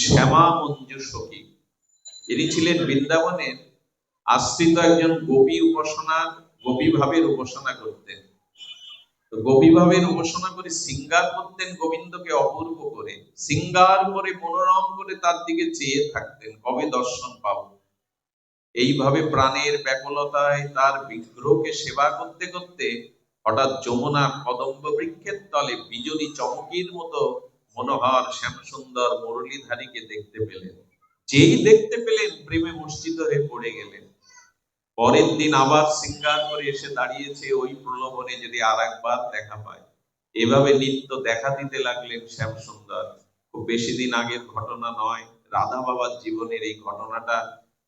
শ্যামা মঞ্জু সখী। ইনি ছিলেন বৃন্দাবনের আশ্রিত একজন গোপী উপাসনা, গোপী ভাবের উপাসনা করতেন। তো গোপী ভাবের উপাসনা করে সিঙ্গার করতেন গোবিন্দকে অপূর্ব করে। সিঙ্গার করে মনোরম করে তার দিকে চেয়ে থাকতেন, কবে দর্শন পাবো? এইভাবে প্রাণের ব্যাকুলতায় তার বিগ্রহকে সেবা করতে করতে হঠাৎ যমুনার কদম্ব বৃক্ষের তলে বিজলি চমকির মতো মনোহর শ্যামসুন্দর মুরলীধারীকে দেখতে পেলেন। যেই দেখতে পেলেন, প্রেমে মূর্ছিত হয়ে পড়ে গেলেন। পরের দিন আবার সিঙ্গার করে এসে দাঁড়িয়েছে ওই প্রলোভনে যদি আর একবার দেখা পায়। এভাবে নিত্য দেখা দিতে লাগলেন শ্যামসুন্দর। খুব বেশি দিন আগের ঘটনা নয়, রাধা বাবার জীবনের এই ঘটনাটা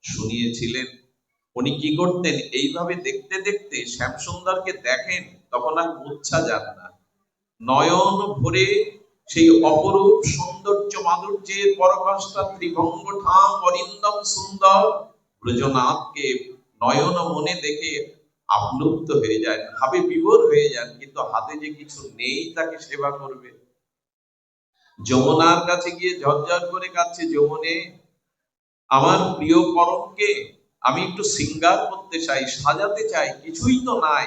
শুনিয়েছিলেন। উনি কি করতেন? এইভাবে দেখতে দেখতে শ্যামসুন্দরকে দেখেন, তখন আর মুচ্ছা যান না। নয়ন ভরে সেই অপরূপ সৌন্দর্য মাধুর্যের পরকাষ্ঠা ত্রিভঙ্গ ঠাম অরিন্দম সুন্দর। ব্রজনাথকে নয়ন মনে দেখে আপ্লুপ্ত হয়ে যায়, ভাবে বিভোর হয়ে যান কিন্তু হাতে যে কিছু নেই তাকে সেবা করবে। যমুনার কাছে গিয়ে ঝরঝর করে কাচ্ছে যমুনে, আমার প্রিয় পরমকে আমি একটু সিঙ্গার করতে চাই, সাজাতে চাই, কিছুই তো নাই।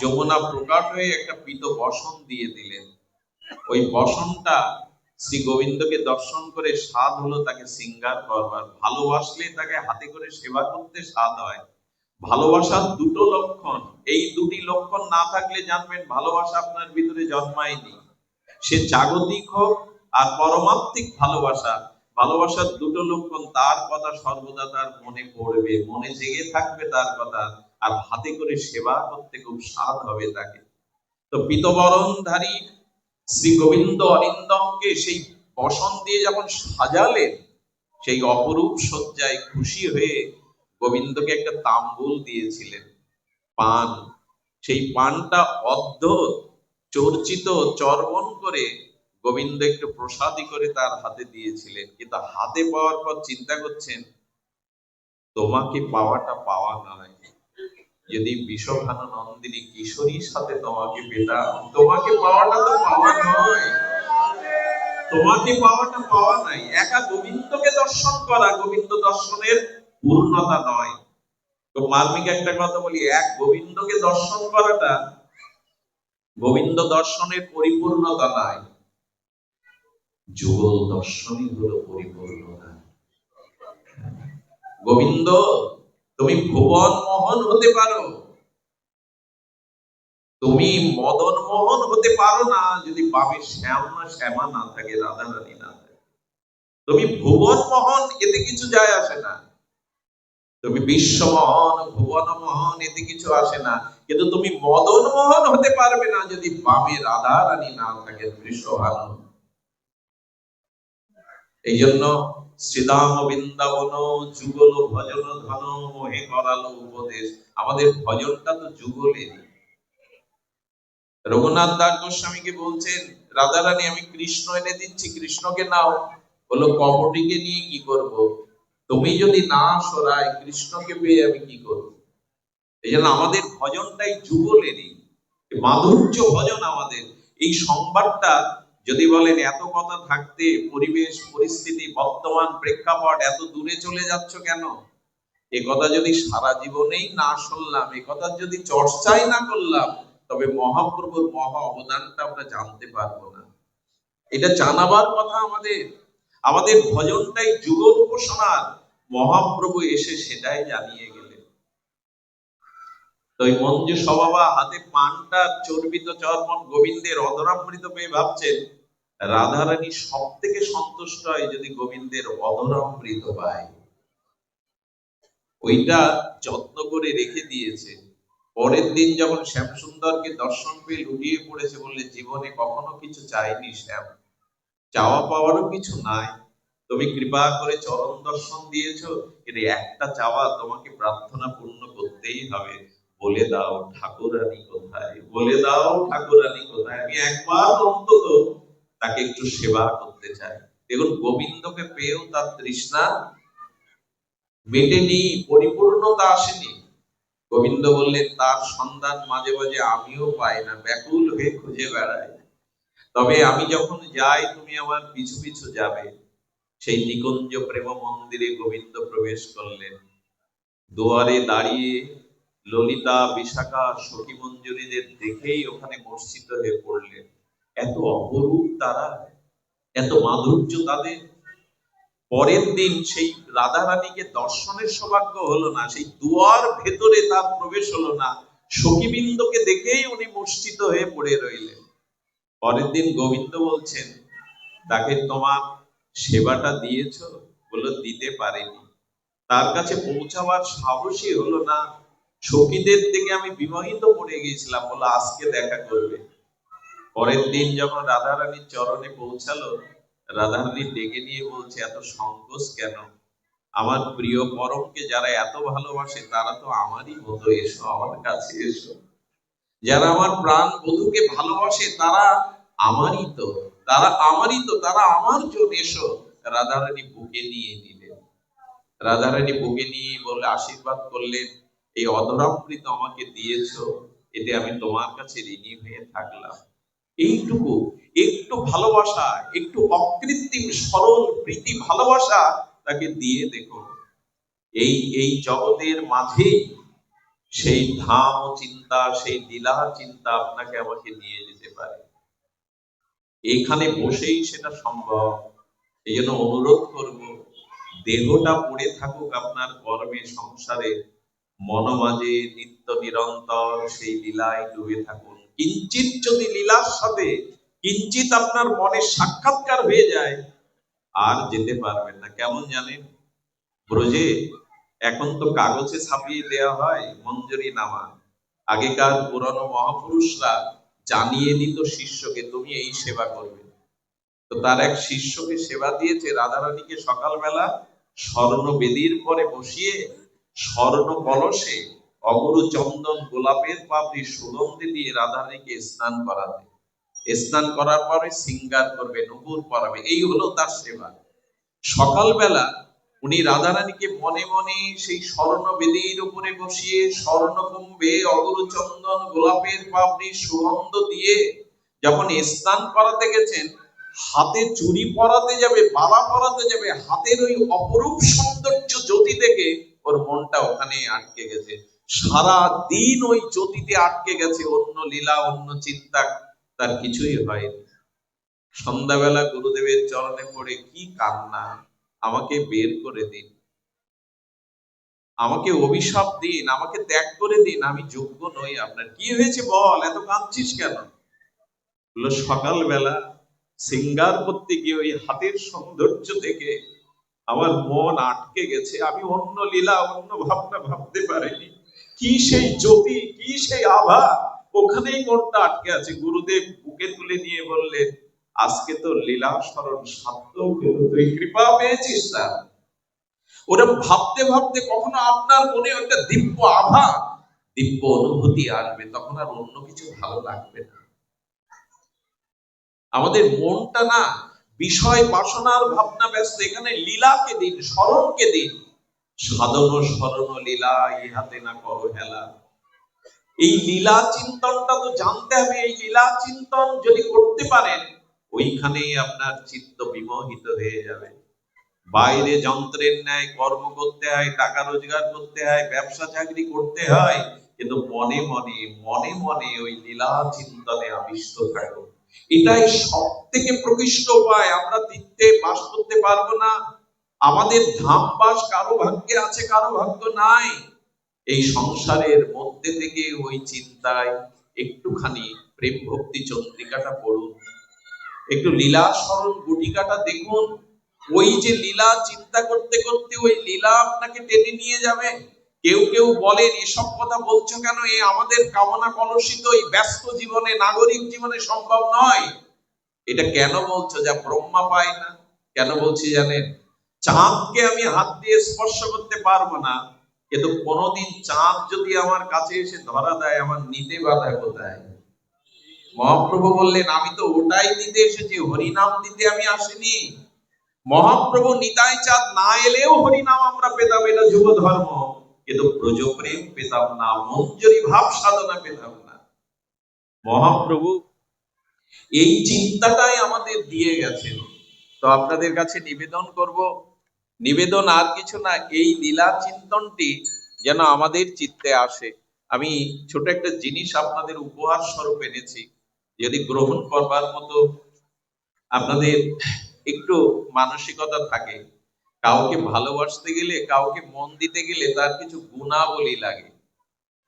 যমুনা প্রকাট হয়ে একটা পিত বসন দিয়ে দিলেন। ওই বসনটা শ্রী গোবিন্দকে দর্শন করে স্বাদ হলো তাকে সিঙ্গার করবার। ভালোবাসলে তাকে হাতে করে সেবা করতে স্বাদ হয়। ভালোবাসার দুটো লক্ষণ, এই দুটি লক্ষণ না থাকলে জানবেন ভালোবাসা আপনার ভিতরে জন্মায়নি। সে জাগতিক হোক আর পরমাত্মিক ভালোবাসা, ভালোবাসার দুটো লক্ষণ তার কথা সর্বদা তার মনে পড়বে, মনে জেগে থাকবে তার কথা আর হাতে করে সেবা করতে খুব স্বাদ হবে তাকে। তো পিতবরণধারী শ্রী গোবিন্দ অরিন্দমকে সেই বসন দিয়ে যখন সাজালেন, সেই অপরূপ সজ্জায় খুশি হয়ে গোবিন্দকে একটা তাম্বুল দিয়েছিলেন। পান। সেই পানটা অর্ধ চর্চিত, চর্বণ করে গোবিন্দ একটু প্রসাদী করে তার হাতে দিয়েছিলেন। কিন্তু হাতে পাওয়ার পর চিন্তা করছেন, তোমাকে পাওয়াটা পাওয়া নয়। যদি বিষভানু নন্দিনী কিশোরীর সাথে তোমাকে পেতাম, তোমাকে পাওয়াটা তো পাওয়া নয়। তোমাকে পাওয়াটা পাওয়া নাই। একা গোবিন্দকে দর্শন করা, গোবিন্দ দর্শনের পূর্ণতা নয়। তো মার্মিক একটা কথা বলি, এক গোবিন্দকে দর্শন করাটা গোবিন্দ দর্শনের পরিপূর্ণতা নাই যুগল দর্শনই হলো পরিপূর্ণতা। গোবিন্দ তুমি ভুবন মোহন হতে পারো। তুমি মদন মোহন হতে পারো না, যদি বামে শ্যাম শ্যামা না থাকে, রাধা রানী না থাকে। তুমি ভুবন মোহন, এতে কিছু যায় আসে না। তুমি বিশ্ব মোহন, ভুবন মোহন, এতে কিছু আসে না। কিন্তু তুমি মদন মোহন হতে পারবে না, যদি বামে রাধা রানী না থাকে বৃষভানু এই জন্য শ্রীদাম বৃন্দাবন যুগল ভজন ধন মোহে করালো উপদেশ। আমাদের ভজনটা তো যুগলেরই। রঘুনাথ দাস গোস্বামীকে বলছেন, রাধারানী, আমি কৃষ্ণ এনে দিচ্ছি, কৃষ্ণকে নাও। বলো কপটিকে নিয়ে কি করব? তুমি যদি না সরায় কৃষ্ণকে পেয়ে আমি কি করব? এই জন্য আমাদের ভজনটাই যুগলেরই। মাধুর্য ভজন আমাদের। এই সংবাদটা যদি বলেন, এত কথা থাকতে পরিবেশ, পরিস্থিতি, বর্তমান প্রেক্ষাপট এত দূরে চলে যাচ্ছ কেন? এ কথা যদি সারা জীবনেই না শুনলাম, এ কথা যদি চর্চাই না করলাম, তবে মহাপ্রভুর মহা অবদানটা আমরা জানতে পারব না। এটা জানাবার কথা আমাদের। আমাদের ভজনটাই যুগ উপাসনার মহাপ্রভু এসে সেটাই জানিয়ে গেলেন। তো ওই মঞ্জু সবাবা হাতে পানটা চর্বিত চর্মন গোবিন্দের অধরামৃত পেয়ে ভাবছেন রাধারানী সব থেকে সন্তুষ্ট হয় যদি গোবিন্দের অধরামৃত পায়। ওইটা যত্ন করে রেখে দিয়েছে। পরের দিন যখন শ্যামসুন্দরকে দর্শন পেয়ে লুটিয়ে পড়েছে বললে, জীবনে কখনো কিছু চাইনি শ্যাম। চাওয়া পাওয়ারও কিছু নাই। তুমি কৃপা করে চরণ দর্শন দিয়েছ। এর একটা চাওয়া তোমাকে প্রার্থনা পূর্ণ করতেই হবে। বলে দাও ঠাকুরানী কোথায়? বলে দাও ঠাকুরানী কোথায়? আমি একবার অন্তত তাকে একটু সেবা করতে চাই দেখুন, গোবিন্দকে পেয়েও তার তৃষ্ণা মেটেনি, পরিপূর্ণতা আসেনি। গোবিন্দ বললেন তার সন্ধান মাঝে মাঝে আমিও পাই না, ব্যাকুল হয়ে খুঁজে বেড়াই তবে আমি যখন যাই, তুমি আমার পিছু পিছু যাবে। সেই নিকুঞ্জ প্রেম মন্দিরে গোবিন্দ প্রবেশ করলেন। দুয়ারে দাঁড়িয়ে ললিতা, বিশাখা, সখী মঞ্জুরিদের দেখেই ওখানে মূর্ছিত হয়ে পড়লেন। এত অপরূপ তারা, এত মাধুর্য তাদের। পরের দিন সেই রাধারানীকে দর্শনের সৌভাগ্য হলো না, সেই দুয়ার ভেতরে তার প্রবেশ হলো না। সখীবৃন্দকে দেখেই উনি মূর্ছিত হয়ে পড়ে রইলেন। পরের দিন গোবিন্দ বলছেন, তাকে তোমার সেবাটা দিয়েছ? বলে, দিতে পারেনি। তার কাছে পৌঁছাবার সাহসই হলো না। সখীদের থেকে আমি বিমোহিত পড়ে গিয়েছিলাম। বলে, আজকে দেখা করবে। পরের দিন যখন রাধারানীর চরণে পৌঁছালো, রাধারানী ডেকে নিয়ে বলছে, এত সংকোচ কেন? আমার প্রিয় পরমকে যারা এত ভালোবাসে, তারা তো আমারই মতো। এসো, আমার কাছে এসো। যারা আমার প্রাণ বধুকে ভালোবাসে, তারা আমারই তো। তারা আমারই তো, তারা আমার জন্য এসো। রাধারানী বুকে নিয়ে নিলেন। রাধারানী বুকে নিয়ে বলে, আশীর্বাদ করলেন এই অধরামৃত আমাকে দিয়েছ। এতে আমি তোমার কাছে ঋণী হয়ে থাকলাম। এইটুকু, একটু ভালোবাসা, একটু অকৃত্রিম সরল প্রীতি ভালোবাসা তাকে দিয়ে দেখো এই এই জগতের মাঝেই সেই ধাম চিন্তা, সেই লীলা চিন্তা আপনাকে আমাকে নিয়ে যেতে পারে। এখানে বসেই সেটা সম্ভব। এই জন্য অনুরোধ করব, দেহটা পড়ে থাকুক আপনার কর্মে, সংসারে, মন মাঝে, নিত্য নিরন্তর সেই লীলায় ডুবে থাকুন। কিঞ্চিত যদি লীলার সাথে কিঞ্চিত আপনার মনে সাক্ষাৎকার হয়ে যায়, আর যেতে পারবেন না। কেমন জানেন? ব্রজে এখন তো কাগজে ছাপিয়ে দেওয়া হয়, মঞ্জুরি নামা আগেকার পুরনো মহাপুরুষরা জানিয়ে দিত শিষ্যকে, তুমি এই সেবা করবে। তো তার এক শিষ্যকে সেবা দিয়েছে রাধারানীকে সকালবেলা স্বর্ণ বেদির পরে বসিয়ে স্বর্ণ কলসে অগরু চন্দন গোলাপের পাপড়ি সুগন্ধি দিয়ে রাধারানীকে স্নান করাতে। স্নান করার পরে সিঙ্গার করবে, নুপুর পরাবে, এই হলো তার সেবা। সকালবেলা উনি রাধারানীকে মনে মনে সেই স্বর্ণ বেদির উপরে বসিয়ে স্বর্ণ কুম্ভে অগরু চন্দন গোলাপের পাপড়ি সুগন্ধ দিয়ে যখন স্নান করাতে গেছেন, হাতে চুরি পরাতে যাবে, বালা পরাতে যাবে, হাতের ওই অপরূপ সৌন্দর্য জ্যোতি দেখে ওর মনটা ওখানে আটকে গেছে। সারা দিন ওই জ্যোতিতে আটকে গেছে, অন্য লীলা, অন্য চিন্তা, তার কিছুই হয়নি। সন্ধ্যাবেলা গুরুদেবের চরণে পড়ে কি কান্না, আমাকে বের করে দিন। আমাকে অভিশাপ দিন, আমাকে ত্যাগ করে দিন, আমি যোগ্য নই আপনার। কি হয়েছে বল, এত কাঁদছিস কেন? বলল, সকালবেলা সিঙ্গার করতে গিয়ে ওই হাতের সৌন্দর্য থেকে আমার মন আটকে গেছে, আমি অন্য লীলা, অন্য ভাবনা ভাবতে পারিনি। কি সেই জ্যোতি, কি সেই আভা? ওখানেই মনটা আটকে আছে। গুরুদেব বুকে তুলে নিয়ে বললেন, আজকে তো লীলা স্মরণ সার্থক তুই কৃপা পেয়েছিস না ওরা ভাবতে ভাবতে কখনো আপনার মনে একটা দিব্য আভা, দিব্য অনুভূতি আসবে। তখন আর অন্য কিছু ভালো লাগবে না। আমাদের মনটা না বিষয় বাসনার ভাবনা ব্যস্ত। এখানে লীলাকে দিন, স্মরণকে দিন। সাধন স্মরণ লীলা, ইহাতে না করো হেলা। এই লীলা চিন্তনটা তো জানতে হবে। এই লীলা চিন্তন যদি করতে পারেন ওইখানেই আপনার চিত্ত বিমোহিত হয়ে যাবে। বাইরে যন্ত্রের ন্যায় কর্ম করতে হয়, টাকা রোজগার করতে হয়, ব্যবসা চাকরি করতে হয়, কিন্তু মনে মনে মনে মনে ওই লীলা চিন্তনে আবিষ্ট থাকো এটাই সব থেকে প্রকৃষ্ট উপায়। আমরা তীর্থে বাস করতে পারব না। আমাদের ধাম বাস কারও ভাগ্যে আছে, কারও ভাগ্য নাই। এই সংসারের মধ্যে থেকে ওই চিন্তায় একটুখানি প্রেম ভক্তি চন্দ্রিকাটা পড়ুন। একটু লীলা স্মরণ গুটিকাটা দেখুন। ওই যে লীলা চিন্তা করতে করতে ওই লীলা আপনাকে টেনে নিয়ে যাবে। কেউ কেউ বলেন, এসব কথা বলছো কেন? এ আমাদের কামনা কলসিত এই ব্যস্ত জীবনে, নাগরিক জীবনে সম্ভব নয়। এটা কেন বলছো? যা ব্রহ্মা পায় না। কেন বলছি জানেন? চাঁদকে আমি হাত দিয়ে স্পর্শ করতে পারব না। কিন্তু কোনোদিন চাঁদ যদি আমার কাছে এসে ধরা দেয়, আমার নিতে বাধা কোথায়? মহাপ্রভু বললেন, আমি তো ওটাই দিতে এসেছি, হরিনাম দিতে আমি আসিনি। মহাপ্রভু নিতাই চাঁদ না এলেও হরিনাম আমরা পেতাম, এটা যুব ধর্ম। কিন্তু ব্রজপ্রেম পেতাম না, মঞ্জুরি ভাব সাধনা পেতাম না। মহাপ্রভু, এই চিন্তাটাই আমাদের দিয়ে গেছেন তো আপনাদের কাছে নিবেদন করব নিবেদন আর কিছু না, এই লীলা চিন্তনটি যেন আমাদের চিত্তে আসে। আমি ছোট একটা জিনিস আপনাদের উপহার স্বরূপ এনেছি। যদি গ্রহণ করবার মতো আপনাদের একটু মানসিকতা থাকে, কাউকে ভালোবাসতে গেলে, কাউকে মন দিতে গেলে তার কিছু গুণাবলী লাগে।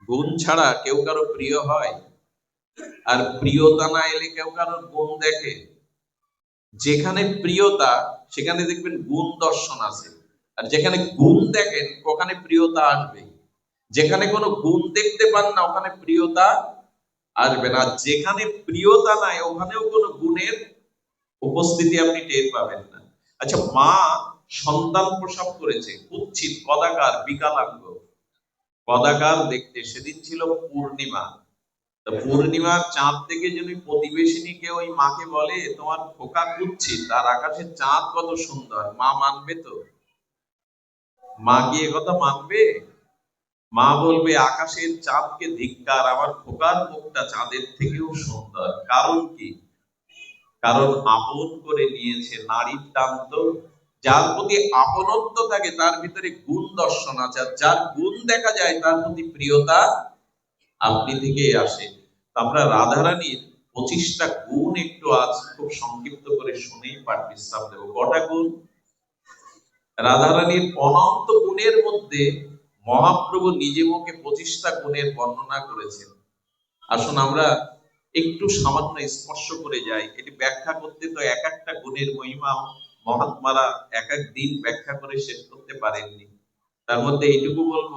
গুণ ছাড়া কেউ কারও প্রিয় হয়, আর প্রিয়তা না এলে কেউ কারোর গুণ দেখে। যেখানে প্রিয়তা, সেখানে দেখবেন গুণ দর্শন আছে। আর যেখানে গুণ দেখেন, ওখানে প্রিয়তা আসবে যেখানে কোনো গুণ দেখতে পান না, ওখানে প্রিয়তা আসবে না। যেখানে প্রিয়তা নাই, ওখানেও কোনো গুণের উপস্থিতি আপনি টের পাবেন না। আচ্ছা মা সন্তান প্রসব করেছে, কুচ্ছিত কদাকার বিকালাঙ্গ। কদাকার দেখতে সেদিন ছিল পূর্ণিমা। পূর্ণিমার চাঁদ থেকে যদি প্রতিবেশিনীকে ওই মাকে বলে, তোমার খোকা কুচ্ছিত তার আকাশের চাঁদ কত সুন্দর, মা মানবে তো? মা কি কথা মানবে? মা বলবে, আকাশের চাঁদকে ধিক্কার, আমার খোকার মুখটা চাঁদের থেকেও সুন্দর। কারণ কি? কারণ আপন করে নিয়েছে নারীর টান তো। যার প্রতি আপনত্ব থাকে, তার ভিতরে গুণ দর্শন আছে যার গুণ দেখা যায়, তার প্রতি প্রিয়তা আপনি থেকে আসে। আমরা রাধারানীর পঁচিশটা গুণ একটু আজ খুব সংক্ষিপ্ত করে শুনেই পাঠ বিশ্রাম দেবো। কটা গুণ? রাধারানীর অনন্ত গুণের মধ্যে মহাপ্রভু নিজে মুখে পঁচিশটা গুণের বর্ণনা করেছেন। আসুন আমরা একটু সামান্য স্পর্শ করে যাই। এটি ব্যাখ্যা করতে তো এক একটা গুণের মহিমা মহাত্মারা এক এক দিন ব্যাখ্যা করে শেষ করতে পারেননি। তার মধ্যে এইটুকু বলব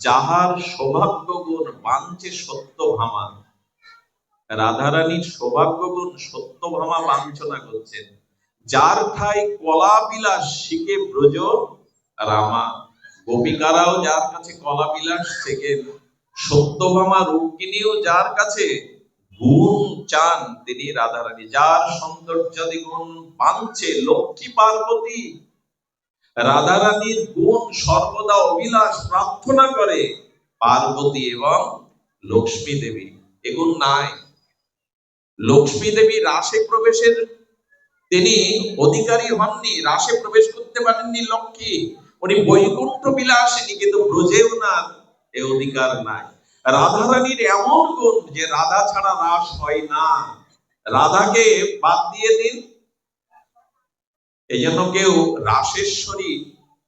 যাহার সৌভাগ্য গুণ বাঞ্চে সত্য ভামা। রাধারানীর সৌভাগ্য গুণ সত্য ভামা বাঞ্ছনা করছেন। যার ঠাই কলা বিলাস শিখে ব্রজ? রামা। গোপিকারাও যার কাছে কলা বিলাস শেখেন সত্যভামা রূপকিনীও যার কাছে গুণ চান, তিনি রাধারানী। যার সৌন্দর্যাদি গুণ পাঞ্চে লক্ষ্মী পার্বতী রাধারানীর গুণ সর্বদা অভিলাষ প্রার্থনা করে পার্বতী এবং লক্ষ্মী দেবী। এগুণ নাই। লক্ষ্মী দেবী রাসে প্রবেশের, তিনি অধিকারী হননি রাসে প্রবেশ করতে পারেননি লক্ষ্মী। উনি বৈকুণ্ঠ বিলাসিনী, কিন্তু ব্রজেও না এ অধিকার নাই। রাধারানীর এমন গুণ যে রাধা ছাড়া রাস হয় না। রাধাকে বাদ দিয়ে দিন এই জন্য কেউ রাসেশ্বরী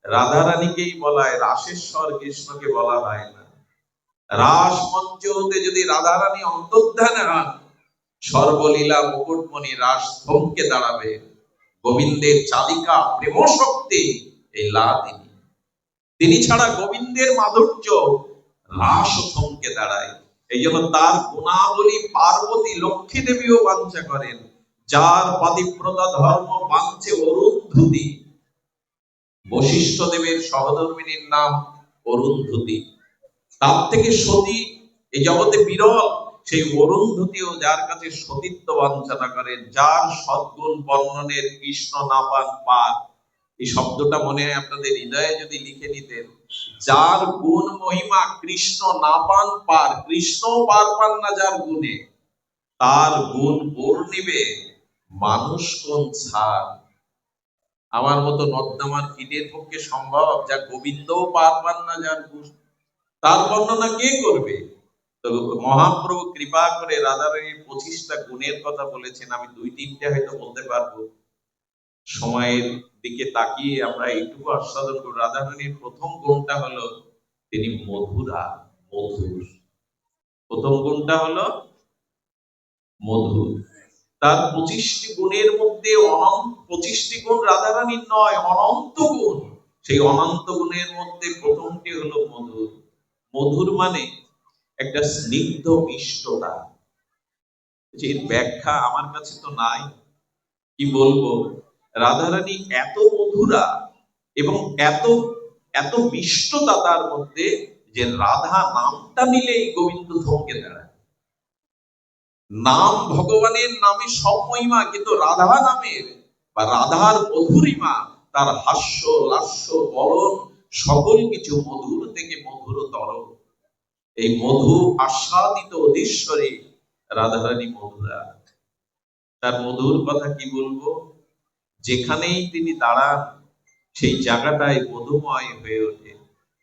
রাধারানীকেই বলা হয় রাসেশ্বর কৃষ্ণকে বলা হয় না। রাস মঞ্চ হতে যদি রাধারানী অন্তর্ধানে হন, সর্বলীলা মুকুটমণি রাস থমকে দাঁড়াবে। গোবিন্দের চালিকা প্রেম শক্তি এই লা তিনি তিনি ছাড়া গোবিন্দের মাধুর্য রাস থমকে দাঁড়ায়। এই জন্য তার গুণাবলী পার্বতী লক্ষ্মী দেবীও বাঞ্ছা করেন। যার পাতিব্রতা ধর্ম বাঞ্ছে অরুন্ধুতি। বশিষ্ঠ দেবের সহধর্মিনীর নাম অরুন্ধুতি। তার থেকে সতী এই জগতে বিরল সেই অরুন্ধতিও যার কাছে সতীত্ব বাঞ্ছনা করেন যার সদ্গুণ বর্ণনের কৃষ্ণ না পান পার এই শব্দটা মনে হয় আপনাদের হৃদয়ে যদি লিখে নিতেন, যার গুণ মহিমা কৃষ্ণ না পান পার কৃষ্ণ পার পান না যার গুণে, তার গুণ বর্ণিবে মানুষ কোন ছাড় আমার মতো নর্দমার কীটের পক্ষে সম্ভব, যা গোবিন্দও পার পান না যার তার বর্ণনা কে করবে? মহাপ্রভু কৃপা করে রাধারানীর পঁচিশটা গুণের কথা বলেছেন, আমি দুই তিনটে হয়তো বলতে পারব। সময়ের দিকে তাকিয়ে আমরা এইটুকু আস্বাদন করি রাধারানীর প্রথম গুণটা হলো তিনি মধুরা মধুর। প্রথম গুণটা হলো মধুর। তার পঁচিশটি গুণের মধ্যে অনন্ত, পঁচিশটি গুণ রাধারানীর নয়, অনন্ত গুণ। সেই অনন্ত গুণের মধ্যে প্রথমটি হলো মধুর। মধুর মানে একটা স্নিগ্ধ মিষ্টতা। এর ব্যাখ্যা আমার কাছে তো নাই। কি বলব? রাধারানী এত মধুরা এবং এত এত মিষ্টতা তার মধ্যে যে রাধা নামটা নিলেই গোবিন্দ থমকে দাঁড়ায় নাম ভগবানের নামে সব মহিমা, কিন্তু রাধা নামের বা রাধার মধুরিমা, তার হাস্য, লাস্য, বলন, সকল কিছু মধুর থেকে মধুরতর। এই মধু আস্বাদিত অধীশ্বরী রাধারানী মধুরা তার মধুর কথা কি বলব? যেখানেই তিনি দাঁড়ান, সেই জায়গাটায় মধুময় হয়ে ওঠে।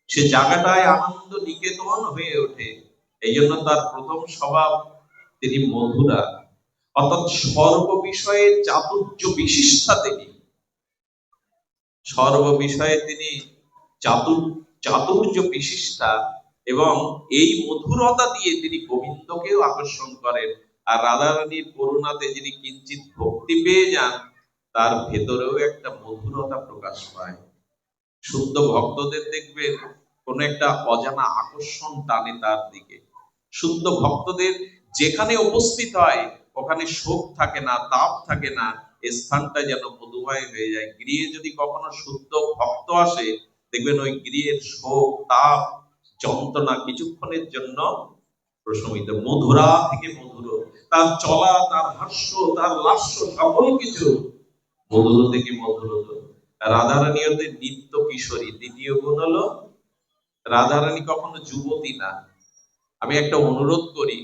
সে জায়গাটায় আনন্দ নিকেতন হয়ে ওঠে। এই জন্য তার প্রথম স্বভাব তিনি মধুরা। অর্থাৎ সর্ব বিষয়ে চাতুর্য বিশিষ্ঠা তিনি। সর্ব বিষয়ে তিনি চাতুর চাতুর্য বিশিষ্টা এবং এই মধুরতা দিয়ে তিনি গোবিন্দকেও আকর্ষণ করেন। আর রাধারানীর করুণাতে যিনি কিঞ্চিত ভক্তি পেয়ে যান, তার ভেতরেও একটা মধুরতা প্রকাশ পায়। শুদ্ধ ভক্তদের দেখবেন কোন একটা অজানা আকর্ষণ টানে তার দিকে। শুদ্ধ ভক্তদের যেখানে উপস্থিত হয়, ওখানে শোক থাকে না, তাপ থাকে না স্থানটা যেন মধুময় হয়ে যায়। গৃহে যদি কখনো শুদ্ধ ভক্ত আসে, দেখবেন ওই গৃহের শোক, তাপ, যন্ত্রণা কিছুক্ষণের জন্য প্রশমিত। মধুরা থেকে মধুর। তার চলা, তার হাস্য, তার লাস্য সকল কিছু মধুর থেকে মধুর রাধারানী হতে নিত্য কিশোরী। দ্বিতীয় গুণ হলো, রাধারানী কখনো যুবতী না। আমি একটা অনুরোধ করি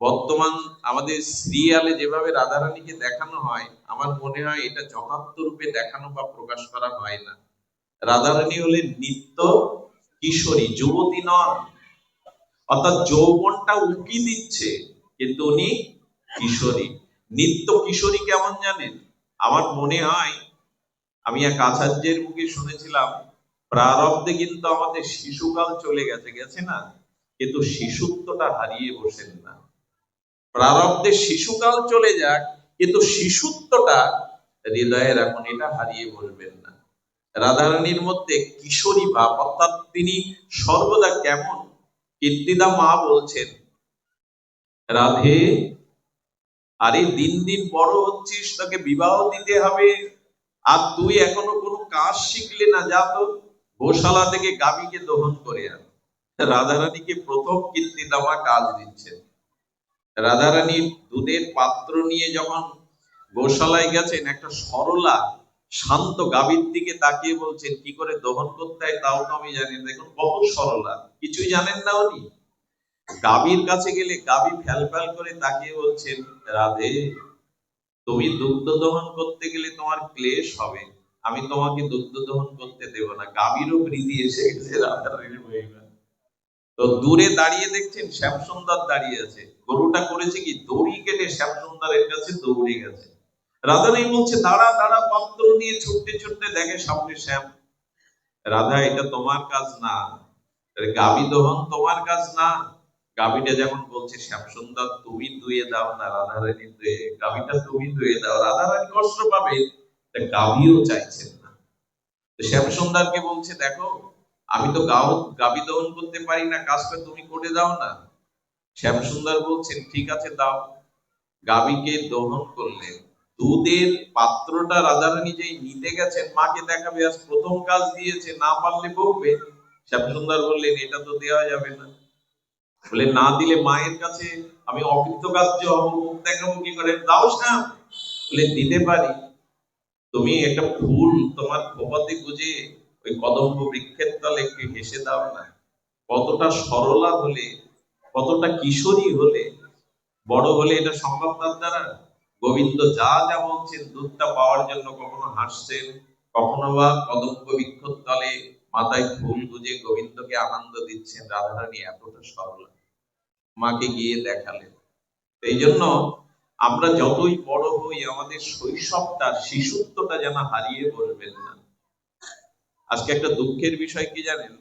বর্তমান আমাদের সিরিয়ালে যেভাবে রাধারানীকে দেখানো হয়, আমার মনে হয় এটা যথার্থ রূপে দেখানো বা প্রকাশ করা হয় না। রাধারানী হলেন নিত্য কিশোরী, যুবতী নন। অর্থাৎ যৌবনটা উকি দিচ্ছে, কিন্তু উনি কিশোরী। নিত্য কিশোরী কেমন জানেন? আমার মনে হয়, আমি এক আচার্যের মুখে শুনেছিলাম, প্রারব্ধে কিন্তু আমাদের শিশুকাল চলে গেছে গেছে না? কিন্তু শিশুত্বটা হারিয়ে বসেন না। প্রারব্ধে শিশুকাল চলে যাক, কিন্তু শিশুত্বটা হৃদয়ে রাখুন এটা হারিয়ে বলবেন না। রাধারানীর মধ্যে কিশোরী ভাব অর্থাৎ তিনি সর্বদা কেমন? কীর্তিদা মা বলছেন, রাধে, আরে দিন দিন বড় হচ্ছিস, তোকে বিবাহ দিতে হবে। আর তুই এখনও কোনো কাজ শিখলে না, যা তো গোশালা থেকে গাভীকে দহন করে আন। রাধারানীকে প্রথম কীর্তিদামা কাজ দিচ্ছেন। রাধারানীর দুধের পাত্র নিয়ে যখন গোশালায় গেছেন, একটা সরলা শান্ত গাভীর দিকে তাকিয়ে বলছেন, কি করে দহন করতে হয় তাও তো আমি জানি দেখুন, কত সরলা, কিছুই জানেন না উনি। গাভীর কাছে গেলে গাভী ফ্যাল ফ্যাল করে তাকিয়ে বলছেন, রাধে, তুমি দুগ্ধ দহন করতে গেলে তোমার ক্লেশ হবে। আমি তোমাকে দুগ্ধ দহন করতে দেব না। গাভীরও প্রীতি এসে গেছে রাধারানীর মহিমা তো দূরে দাঁড়িয়ে দেখছেন শ্যামসুন্দর দাঁড়িয়ে আছে। গরুটা করেছে কি? দড়ি কেটে শ্যামসুন্দরের কাছে দৌড়ে গেছে। রাধারানী বলছে, দাঁড়া দাঁড়া, পাত্র নিয়ে ছুটতে ছুটতে দেখে সামনে শ্যাম। রাধা, এটা তোমার কাজ না। গাভী দহন তোমার কাজ না। গাভীটা যেমন বলছে, শ্যামসুন্দর, তুমি ধুয়ে দাও না রাধারানী ধুয়ে। গাভীটা তুমি ধুয়ে দাও। রাধারানী কষ্ট পাবে। তা গাভীও চাইছেন না। শ্যামসুন্দরকে বলছে, দেখো আমি তো গাও গাভী দহন করতে পারি না, কাজটা তুমি করে দাও না। শ্যামসুন্দর বলছেন, ঠিক আছে, দাও। গাভীকে দহন করলেন দুধের পাত্রটা রাধারানী যেই নিতে গেছেন, মাকে দেখাবে, আজ প্রথম কাজ দিয়েছে, না পারলে বকবে। শ্যামসুন্দর বললেন, এটা তো দেওয়া যাবে না। বলে, না দিলে মায়ের কাছে আমি অকৃতকার্য হব, মুখ দেখাবো কি করে? দাও শ্যাম বলে, দিতে পারি। তুমি একটা ফুল তোমার খোপাতে গুজে ওই কদম্ব বৃক্ষের তলে একটু হেসে দাও না। কতটা সরলা হলে, কতটা কিশোরী হলে, বড় হলে এটা সম্ভব তার দ্বারা গোবিন্দ যা যা বলছেন, দুধটা পাওয়ার জন্য কখনো হাসছেন, কখনো বা কদম্ব বৃক্ষর তলে মাথায় ফুল গুজে গোবিন্দকে আনন্দ দিচ্ছেন রাধারানী, এতটা সরলা। মাকে গিয়ে দেখালেন। এই জন্য আমরা যতই বড় হই, আমাদের শৈশবটা, শিশুত্বটা যেন হারিয়ে বলবেন না। আজকে একটা দুঃখের বিষয় কি জানেন?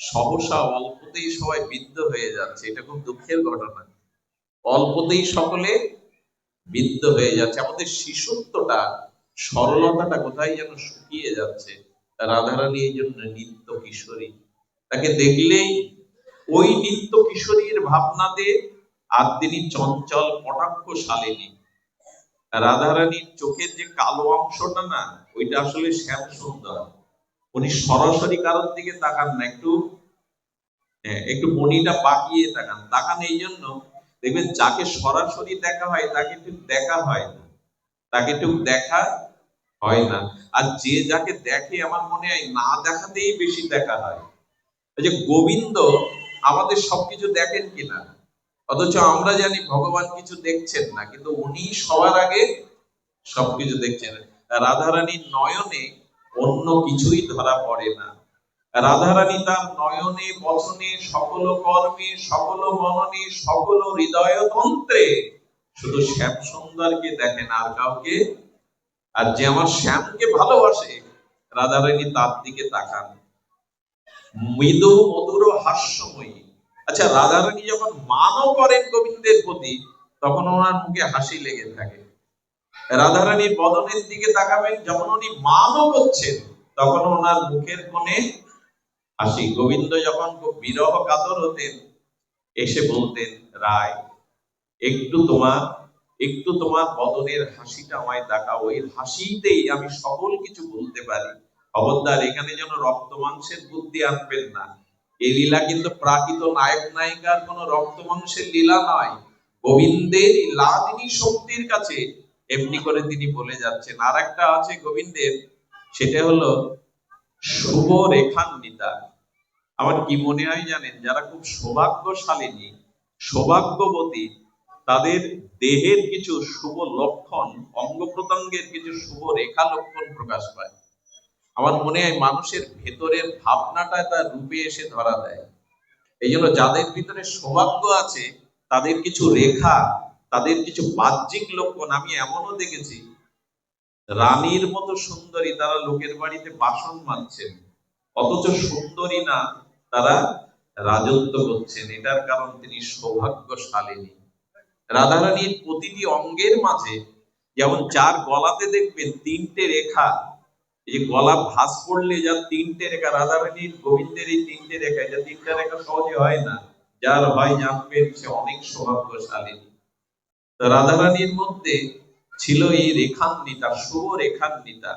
সহসা অল্পতেই সবাই বিদ্ধ হয়ে যাচ্ছে। এটা খুব দুঃখের ঘটনা। অল্পতেই সকলে বিদ্ধ হয়ে যাচ্ছে। আমাদের শিশুত্বটা, সরলতাটা কোথায় যেন শুকিয়ে যাচ্ছে। রাধারানী এই জন্য নিত্য কিশোরী। তাকে দেখলেই ওই নিত্য কিশোরীর ভাবনাতে আর তিনি চঞ্চল কটাক্ষ শালিনী রাধারানীর চোখের যে কালো অংশটা না, ওইটা আসলে শ্যাম সুন্দর উনি সরাসরি কারোর দিকে তাকান না একটু হ্যাঁ, একটু মনিটা বাঁকিয়ে তাকান। তাকান এই জন্য দেখবেন যাকে সরাসরি দেখা হয় তাকে ঠিক দেখা হয় না। তাকে ঠিক দেখা হয় না। আর যে যাকে দেখে আমার মনে হয় না দেখাতেই বেশি দেখা হয়। যে গোবিন্দ আমাদের সবকিছু দেখেন কিনা? অথচ আমরা জানি ভগবান কিছু দেখছেন না কিন্তু উনি সবার আগে সবকিছু দেখছেন। রাধারানীর নয়নে অন্য কিছুই ধরা পড়ে না। রাধারানী তার নয়নে, বচনে, সকল কর্মে, সকল মননে, সকল হৃদয়তন্ত্রে শুধু শ্যাম সুন্দরকে দেখেন আর কাউকে। আর যে আমার শ্যামকে ভালোবাসে, রাধারানী তার দিকে তাকান। মৃদু, মধুর, হাস্যময়ী। আচ্ছা রাধারানী যখন মানও করেন গোবিন্দের প্রতি, তখন ওনার মুখে হাসি লেগে থাকে। রাধারানীর বদনের দিকে তাকাবেন, যখন উনি মানও করছেন, তখন ওনার মুখের কোণে হাসি। গোবিন্দ যখন খুব বিরহ কাতর হতেন, এসে বলতেন, রায়, একটু তোমার একটু তোমার বদনের হাসিটা আমায় দেখাও। ওই হাসিতেই আমি সকল কিছু বলতে পারি। খবরদার, এখানে যেন রক্ত মাংসের বুদ্ধি আনবেন না। এই লীলা কিন্তু প্রাকৃত নায়ক নায়িকার কোন রক্ত মাংসের লীলা নয়। গোবিন্দের লাদিনী শক্তির কাছে এমনি করে তিনি বলে যাচ্ছেন। আর একটা আছে গোবিন্দের সেটা হলো শুভ রেখান্বিতা আমার কি মনে হয় জানেন, যারা খুব সৌভাগ্যশালিনী, সৌভাগ্যবতী, তাদের দেহের কিছু শুভ লক্ষণ অঙ্গ প্রত্যঙ্গের কিছু শুভ রেখা লক্ষণ প্রকাশ পায়। আমার মনে হয় মানুষের ভেতরের ভাবনাটা তার রূপে এসে ধরা দেয়। এই জন্য যাদের ভিতরে সৌভাগ্য আছে, তাদের কিছু রেখা তাদের কিছু বাহ্যিক লক্ষণ আমি এমনও দেখেছি। রানীর মতো সুন্দরী তারা লোকের বাড়িতে বাসন মারছেন অথচ সুন্দরী না, তারা রাজত্ব করছেন। এটার কারণ তিনি সৌভাগ্যশালিনী। রাধারানীর প্রতিটি অঙ্গের মাঝে যেমন যার গলাতে দেখবেন তিনটে রেখা, এই যে গলা ভাস পড়লে যার তিনটে রেখা, রাধারানীর, গোবিন্দের এই তিনটে রেখা যা তিনটে রেখা সহজে হয় না। যার হয় জানবেন সে অনেক সৌভাগ্যশালিনী। রাধারানীর মধ্যে ছিল এই রেখান্বিতা শুভ রেখান্বিতা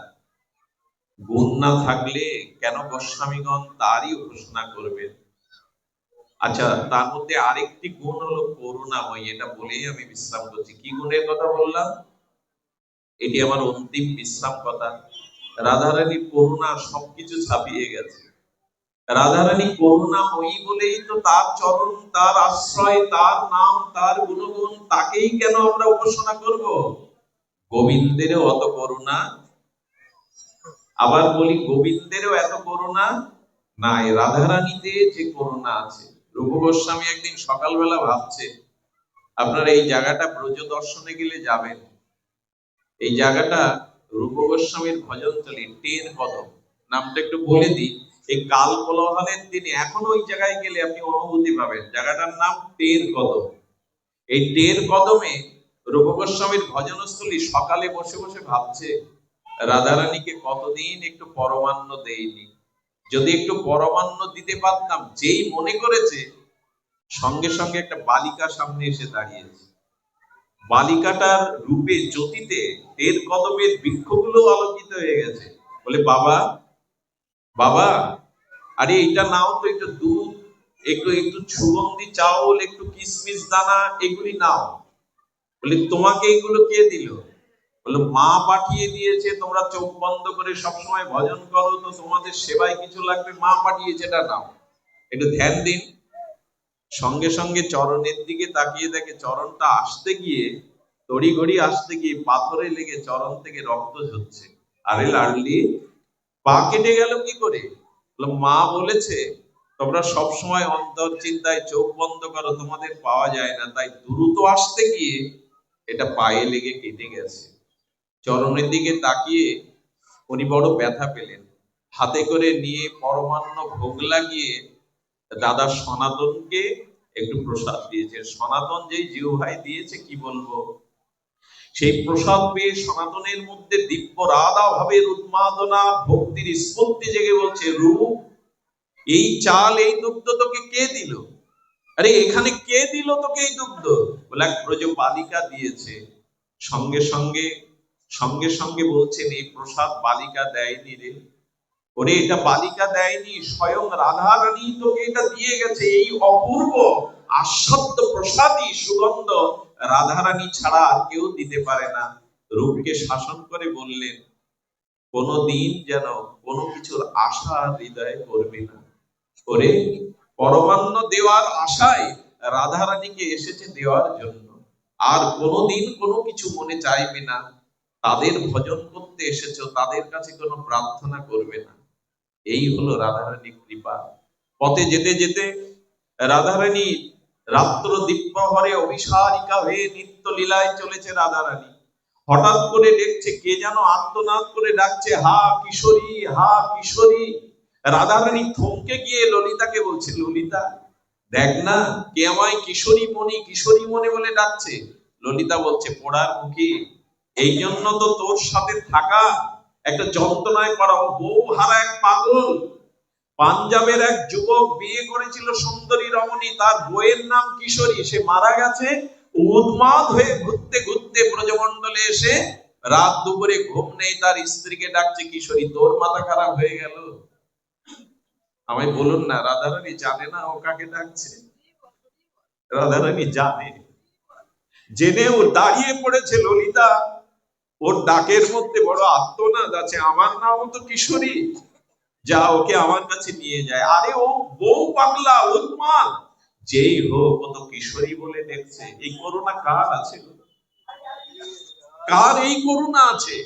গুণ না থাকলে কেন গোস্বামীগণ তারই ঘোষণা করবেন? আচ্ছা তার মধ্যে আরেকটি গুণ হলো করুণাময়ী এটা বলেই আমি বিশ্রাম করছি। কি গুণের কথা বললাম? এটি আমার অন্তিম বিশ্রাম কথা। রাধারানী করুণা সবকিছু ছাপিয়ে গেছে। রাধারানী করুণাময়ী বলেই তো তার চরণ, তার আশ্রয়, তার নাম, তার গুণগুণ, তাকেই কেন আমরা উপাসনা করব? গোবিন্দেরও অত করুণা। আবার বলি, গোবিন্দেরও এত করুণা? নাই রাধারানীতে যে করুণা আছে। রূপ গোস্বামী একদিন সকালবেলা ভাবছে, আপনারা এই জায়গাটা ব্রজ দর্শনে গেলে যাবেন। এই জায়গাটা রূপ গোস্বামীর ভজনতলী টেন কদম নামটা একটু বলে দিই। এই কাল কোলাহলের দিনে এখনও ওই জায়গায় গেলে আপনি অনুভূতি পাবেন। জায়গাটার নাম টের কদম। এই টের কদমে রূপ গোস্বামীর ভজনস্থলী সকালে বসে বসে ভাবছে, রাধারানীকে কতদিন একটু পরমান্ন দেইনি। যদি একটু পরমান্ন দিতে পারতাম, যেই মনে করেছে, সঙ্গে সঙ্গে একটা বালিকা সামনে এসে দাঁড়িয়েছে। বালিকাটার রূপে জ্যোতিতে টের কদমের বৃক্ষগুলো আলোকিত হয়ে গেছে। বলে, বাবা বাবা আরে এটা নাও তো একটু দুধ, একটু একটু সুগন্ধি চাউল, একটু কিশমিশ দানা, এগুলি নাও। বলে, তোমাকে এগুলো কে দিল? বলল মা পাঠিয়ে দিয়েছে, তোমরা চোখ বন্ধ করে সবসময় ভজন করো, তো তোমাদের সেবায় কিছু লাগবে, মা পাঠিয়েছে, এটা নাও। একটু ধ্যান দিন। সঙ্গে সঙ্গে চরণের দিকে তাকিয়ে দেখে চরণটা আসতে গিয়ে তড়ি ঘড়ি আসতে গিয়ে পাথরে লেগে চরণ থেকে রক্ত ঝরছে। আরে লাডলি, পা কেটে গেল কি করে? মা বলেছে, তোমরা সব সময় অন্তর চিন্তায় চোখ বন্ধ করো, তোমাদের পাওয়া যায় না। তাই দ্রুত আসতে গিয়ে এটা পায়ে লেগে কেটে গেছে। চরণের দিকে তাকিয়ে উনি বড় ব্যথা পেলেন। হাতে করে নিয়ে পরমান্ন ভোগ লাগিয়ে দাদা সনাতনকে একটু প্রসাদ দিয়েছে। সনাতন যেই জিও ভাই দিয়েছে, কি বলব? সেই প্রসাদ পেয়ে সনাতনের মধ্যে দিব্য রাধা ভাবের উন্মাদনা, ভক্তির স্ফূর্তি জেগে বলছে, রূপ, এই চাল, এই দুগ্ধ তোকে কে দিল? আরে, এখানে কে দিল তোকে এই দুগ্ধ? বলে এক ব্রজ বালিকা দিয়েছে। সঙ্গে সঙ্গে সঙ্গে সঙ্গে বলছেন, এই প্রসাদ বালিকা দেয়নি রে। ওরে, এটা বালিকা দেয়নি, স্বয়ং রাধা রানী তোকে এটা দিয়ে গেছে। এই অপূর্ব আস্বাদ্য প্রসাদই সুগন্ধ রাধারানী ছাড়া আর কেউ দিতে পারে না। রূপকে শাসন করে বললেন, কোনদিন যেন কোনো কিছুর আশা হৃদয়ে করবে না। করে পরমান্ন দেওয়ার আশায় রাধারানীকে এসেছে দেওয়ার জন্য। আর কোনোদিন কোনো কিছু মনে চাইবে না। তাদের ভজন করতে এসেছ, তাদের কাছে কোনো প্রার্থনা করবে না। এই হলো রাধারানী কৃপা। পথে যেতে যেতে রাধারানী রাত্র দিব্যহরে অভিসারিকা হয়ে নিত্য লীলায় চলেছে রাধা রানী হঠাৎ করে দেখছে কে যেন আত্মনাদ করে ডাকছে, হা কিশোরী হা কিশোরী। রাধারানী থমকে গিয়ে ললিতাকে বলছে, ললিতা, দেখ না, কে আমায় কিশোরী মণি, কিশোরী মনে বলে ডাকছে? ললিতা বলছে, পোড়ার মুখে, এই জন্য তো তোর সাথে থাকা একটা যন্ত্রণায় পড়া বউ হারা এক পাগল। পাঞ্জাবের এক যুবক বিয়ে করেছিল সুন্দরী রমণী, তার বইয়ের নাম কিশোরী, সে মারা গেছে। উন্মাদ হয়ে ঘুরতে ঘুরতে ব্রজমণ্ডলে এসে রাত দুপুরে ঘুম নেই, তার স্ত্রীকে ডাকছে, কিশোরী, তোর মাথা খারাপ হয়ে গেল? আমায় বলুন না, রাধারানী জানে না ও কাকে ডাকছে। রাধারানী জানে। জেনেও দাঁড়িয়ে পড়েছে ললিতা। ওর ডাকের মধ্যে বড় আত্মনাদ আছে। আমার নামও তো কিশোরী। যা ওকে আমার কাছে নিয়ে যায়। আরে ও বউ পাগলা, উন্মাদ। যেই হোক, ও তো কিশোরী বলে দেখছে। এই করুণা কার আছে কার এই করুণা আছে?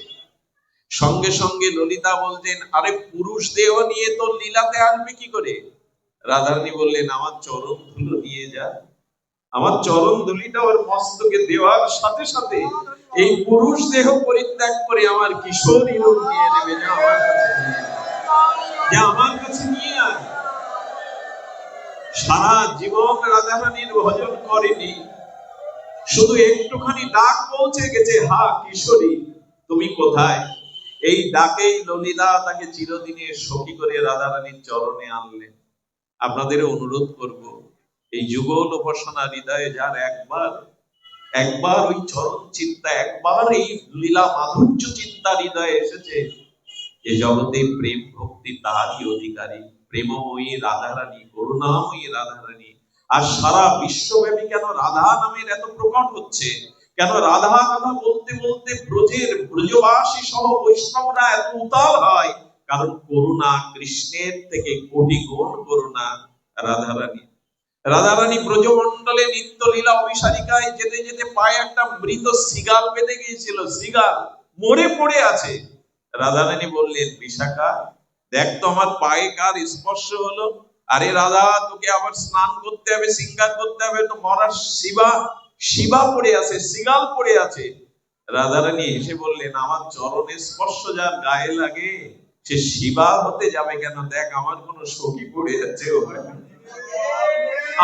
সঙ্গে সঙ্গে ললিতা বলতেন, আরে পুরুষ দেহ নিয়ে তো লীলাতে আসবে কি করে? রাধারানী বললেন, আমার চরম ধুলো নিয়ে যা। আমার চরম ধুলিটা ওর মস্তকে দেওয়ার সাথে সাথে এই পুরুষ দেহ পরিত্যাগ করে আমার কিশোরী নিয়ে নেবে যা আমার কাছে। যা আমার কাছে নিয়ে আয়। সারা জীবন রাধারানীর ভজন করেনি। শুধু একটুখানি ডাক পৌঁছে গেছে, হা, কিশোরী, তুমি কোথায়? এই ডাকেই ললিতা তাকে চিরদিনের সখী করে রাধারানীর চরণে আনলেন আপনাদের অনুরোধ করব, এই যুগল উপাসনা হৃদয়ে যার একবার একবার ওই চরণ চিন্তা, একবার এই লীলা মাধুর্য চিন্তা হৃদয়ে এসেছে যে জগতে প্রেম ভক্তি তারই অধিকারী। প্রেমময়ী রাধারানী, করুণাময়ী রাধারানী। আর সারা বিশ্বব্যাপী কেন রাধা নামের এত প্রকট হচ্ছে? কেন রাধা রাধা বলতে বলতে ব্রজের ব্রজবাসী সহ বৈষ্ণবরা এত উতাল হয়? কারণ করুণা কৃষ্ণের থেকে কোটি গুণ করুণা রাধারানী। রাধারানী ব্রজমণ্ডলে নিত্য লীলা অভিসারিকায় যেতে যেতে পায়ে একটা মৃত সিগাল পেতে গিয়েছিল। সিগাল মরে পড়ে আছে। রাধারানী বললেন, বিশাখা, দেখ তো আমার পায়ে কার স্পর্শ হলো। আরে রাধা, তোকে আবার স্নান করতে হবে, সিঙ্গার করতে হবে, তো মরার শিবা শিবা পড়ে আছে সিগাল পড়ে আছে। রাধারানী এসে বললেন, আমার চরণে স্পর্শ যার গায়ে লাগে, সে শিবা হতে যাবে কেন? দেখ, আমার কোন সখী পড়ে যাচ্ছে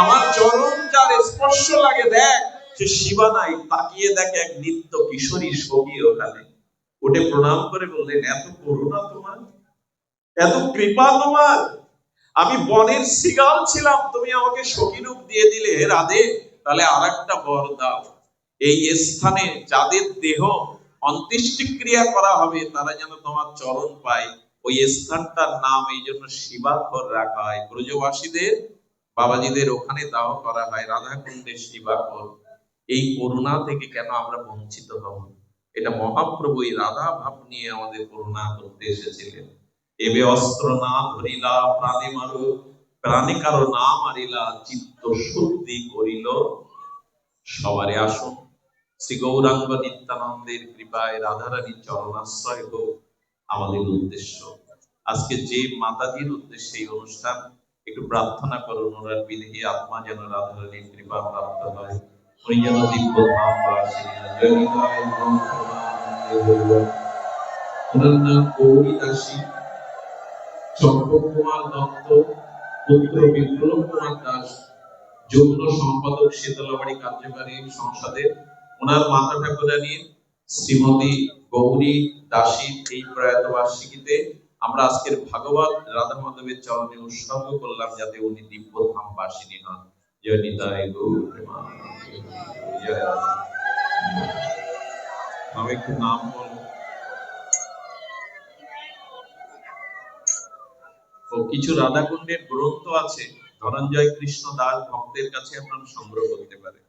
আমার চরণ যার স্পর্শ লাগে, দেখ, সে শিবা নাই, তাকিয়ে দেখ এক নিত্য কিশোরী সখী ওখানে। ওটে প্রণাম করে বললেন, এত করুণা তোমার, এত কৃপা তোমার। আমি বনের সিগাল ছিলাম, তুমি আমাকে সখী রূপ দিয়ে দিলে। রাধে, তাহলে আর একটা বর দাও। এই স্থানে যাদের দেহ অন্ত্যেষ্টিক্রিয়া করা হবে, তারা যেন তোমার চরণ পায়। ওই স্থানটার নাম এই জন্য শিবাখর রাখা হয়। ব্রজবাসীদের, বাবাজিদের ওখানে দাহ করা হয়, রাধাকুণ্ডের শিবাখর এই করুণা থেকে কেন আমরা বঞ্চিত হব? এটা মহাপ্রভু রাধা ভাব নিয়ে আমাদের করুণা করতে এসেছিলেন। এবে অস্ত্র না ধরিলা, প্রাণে মারু, প্রাণে কারও না মারিলা, চিত্ত শুদ্ধি করিল। সবারে আসুন, শ্রী গৌরাঙ্গ নিত্যানন্দের কৃপায় রাধারানীর চরণাশ্রয় হোক আমাদের উদ্দেশ্য। আজকে যে মাতাজির উদ্দেশ্যে এই অনুষ্ঠান, একটু প্রার্থনা করুন ওনার বিদেহী আত্মা যেন রাধারানীর কৃপা প্রাপ্ত হয়। উনি যেন দিব্য ধাম বাসী দাসী দাস সম্পাদক শীতলাবাড়ি কার্যকারী সংসদের ওনার মাতা শ্রীমতী গৌরী দাসীর এই প্রয়াত বার্ষিকীতে আমরা আজকের ভাগবত রাধা মাধবের চরণে উৎসর্গ করলাম যাতে উনি দিব্য ধাম বাসিনী হন। জয় গৌর জয় রাধা। আমি একটু নাম বলব। কিছু রাধাকুণ্ডের গ্রন্থ আছে। ধনঞ্জয় কৃষ্ণ দাস ভক্তের কাছে আপনারা সংগ্রহ করতে পারেন।